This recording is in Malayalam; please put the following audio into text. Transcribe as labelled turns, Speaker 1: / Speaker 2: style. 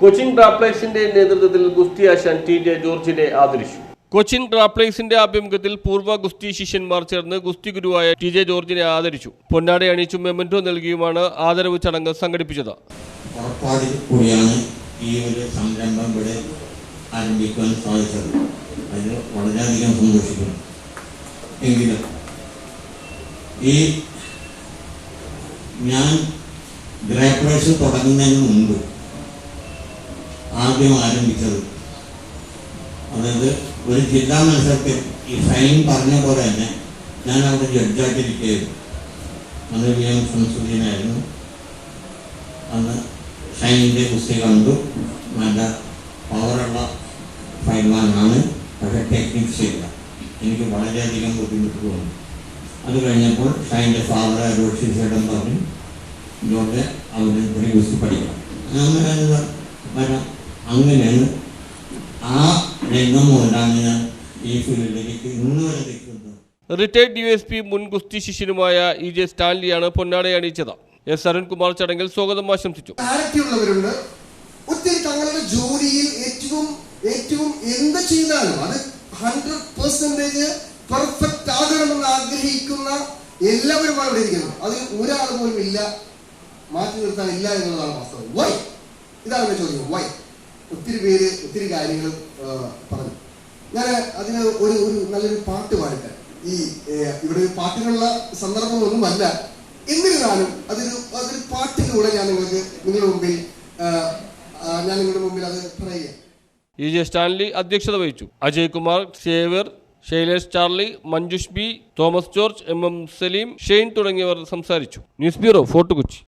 Speaker 1: Cochin ഡ്രാപ്ലേസിന്റെ നേതൃത്വത്തിൽ ഗുസ്തി ആശാൻ ടി ജെ ജോർജിനെ ആദരിച്ചു. കൊച്ചിൻ ഡ്രാപ്ലേസിന്റെ ആഭിമുഖ്യത്തിൽ പൂർവ ഗുസ്തി ശിഷ്യന്മാർ ചേർന്ന് ഗുസ്തി ഗുരുവായ ടി ജെ ജോർജിനെ ആദരിച്ചു. പൊന്നാട അണിയിച്ചും മെമന്റോ നൽകിയുമാണ് ആദരവ് ചടങ്ങ് സംഘടിപ്പിച്ചത്.
Speaker 2: കൂടിയാണ് ഈ ഒരു സംരംഭം ഇവിടെ ഈ തുടങ്ങുന്നതിന് മുമ്പ് ആദ്യം ആരംഭിച്ചത്. അതായത് ഒരു ജില്ലാ മത്സരത്തിൽ ഈ ഫൈൻ പറഞ്ഞ പോലെ തന്നെ ഞാൻ അവിടെ ജഡ്ജായിട്ടിരിക്കുകയായിരുന്നു. അത് വി എം സംസുദ്ദീനായിരുന്നു അന്ന് ഷൈനിന്റെ കുസ്തി കണ്ടു. നല്ല പവറുള്ള ഫൈൽമാനാണ് പക്ഷേ ടെക്നിക്സ് ഇല്ല. എനിക്ക് വളരെയധികം ബുദ്ധിമുട്ട് തോന്നി. അത് കഴിഞ്ഞപ്പോൾ ഷൈന്റെ ഫാദർ റോഷി ചേട്ടൻ പറഞ്ഞു ഇതുകൊണ്ട് അവന് ഇത്രയും കുസ്തി പഠിക്കണം. അങ്ങനെ വരാം. അങ്ങനെയാണ് ആ രംഗം കൊണ്ടാണ് ഞാൻ ഈ ഫീൽഡിലേക്ക് ഇന്ന് വരെ നിൽക്കുന്നത്.
Speaker 1: റിട്ടയർഡ് യു എസ് പി മുൻ ഗുസ്തി ശിഷ്യനുമായ ഇ ജെ സ്റ്റാൻലിയാണ് പൊന്നാട അണിയിച്ചത്. എസ് അരുൺകുമാർ ചടങ്ങിൽ സ്വാഗതം ആശംസിച്ചു.
Speaker 3: ഉള്ളവരുണ്ട് ഒത്തിരി തങ്ങളുടെ ജോലിയിൽ ഏറ്റവും ഏറ്റവും എന്ത് ചെയ്താലും അത് ഹൺഡ്രഡ് പെർസെന്റേജ് പെർഫെക്റ്റ് ആകണമെന്ന് ആഗ്രഹിക്കുന്ന എല്ലാവരുമാണ് ഇവിടെ ഇരിക്കുന്നത് അതിൽ ഒരാൾ പോലും ഇല്ല. മാറ്റി നിർത്താൻ ഇല്ല എന്നുള്ളതാണ് വാസ്തവം. വൈ ഇതാണ് ചോദ്യം. വൈ ഒത്തിരി പേര് ഒത്തിരി കാര്യങ്ങൾ പറഞ്ഞു. ഞാൻ അതിന് ഒരു ഒരു നല്ലൊരു പാട്ട് പാടട്ടെ ഈ ഇവിടെ പാട്ടിനുള്ള സന്ദർഭമൊന്നുമല്ല എന്നിരുന്നാലും അതൊരു അതൊരു പാട്ടിലൂടെ ഞാൻ നിങ്ങൾക്ക് നിങ്ങളുടെ മുമ്പിൽ ഞാൻ നിങ്ങളുടെ മുമ്പിൽ അത് പറയുക
Speaker 1: ഇ ജെ സ്റ്റാൻലി അധ്യക്ഷത വഹിച്ചു. Ajay Kumar Xavier Shailesh Charlie Manjush B Thomas George M M Saleem Shane തുടങ്ങിയവർ സംസാരിച്ചു. News bureau fort Kochi.